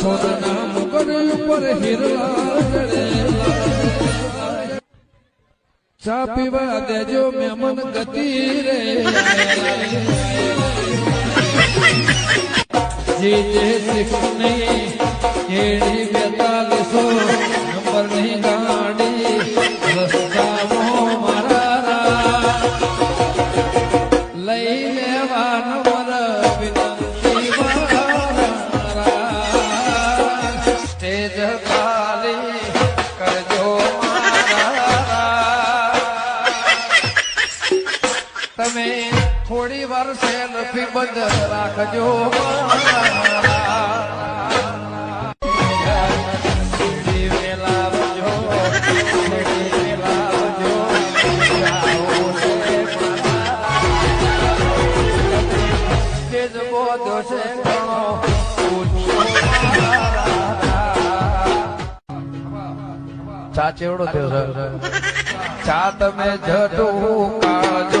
સોનાના મુગટ ઉપર હિરલા જડેલા. ચા પીવા દેજો મેમન ગતિ રે જે સિક્સ નહીં કેડી બેતાલીસો નંબર નહીં ગાડી મારા લઈ લેવા નંબર સ્ટેજ ખાલી કરજો તમે થોડી વાર સેલ્ફી બંધ રાખજો દિવેલા ચા ચેવડો થયો સર ચા તમે જટું કાળજો